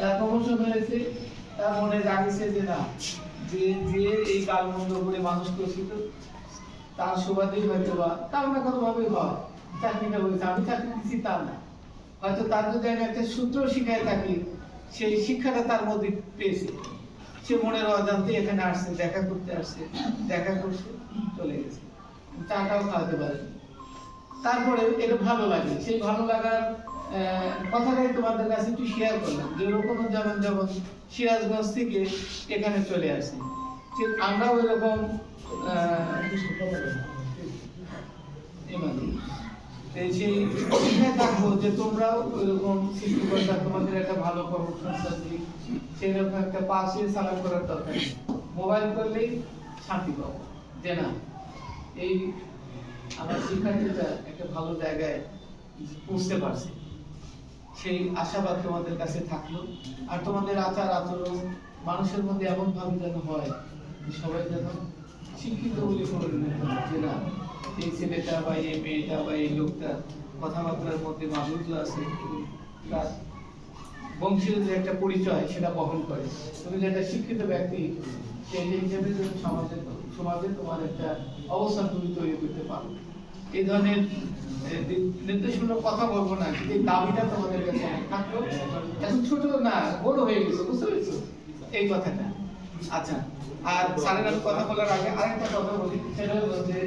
তার প্রমোশন হয়েছে। তার মনে জাগিছে যে না, যে যে এই করে মানুষ তার সুবাদেই হয়তো বা তার না হয়। চাকরিটা হয়েছে, আমি চাকরি দিচ্ছি না। হয়তো তার যদি আমি একটা সূত্র শিখায় থাকি, সেই শিক্ষাটা তার মধ্যে পেয়েছে। সে মনের অজান্তে এখানে আসছে, দেখা করতে আসছে, দেখা করছে, চলে গেছে। চাটাও খাওয়াতে পারে তারপরে এটা ভালো লাগে, সেই ভালো লাগার কথাটাই তোমাদের কাছে একটু শেয়ার করলাম। যে ওরকম যেমন যেমন সিরাজগঞ্জ থেকে এখানে চলে আসে। ঠিক আমরাও এরকম সেই শিক্ষায় থাকব যে তোমরাও ওইরকম তোমাদের একটা ভালো দিক সেরকম একটা পাশে করার দরকার মোবাইল করলেই শান্তি পাবো। যে না, এই আমার একটা ভালো জায়গায় পৌঁছতে পারছে। সেই আশাবাদ তোমাদের কাছে থাকল। আর তোমাদের আচার আচরণ মানুষের মধ্যে এমন ভাবে যেন হয় সবাই যেন শিক্ষিত বলে পরিণত যে না, এই ছেলেটা বা এই মেয়েটা বা এই লোকটা কথাবার্তার মধ্যে মাধুর্য আছে, তার বংশীয় যে একটা পরিচয় সেটা বহন করে। তুমি যে একটা শিক্ষিত ব্যক্তি, সেই হিসেবে সমাজে সমাজে তোমার একটা অবস্থান তুমি তৈরি করতে পারো। এই ধরনের নির্দেশমূলক কথা বলব না এই দাবিটা তোমাদের কাছে থাকল। এখন ছোট, না বড় হয়ে গেছে, বুঝতে পেরেছ? এই কথাটা। আচ্ছা আর স্যারের কথা বলার আগে আরেকটা কথা বলি, সেটা হলো যে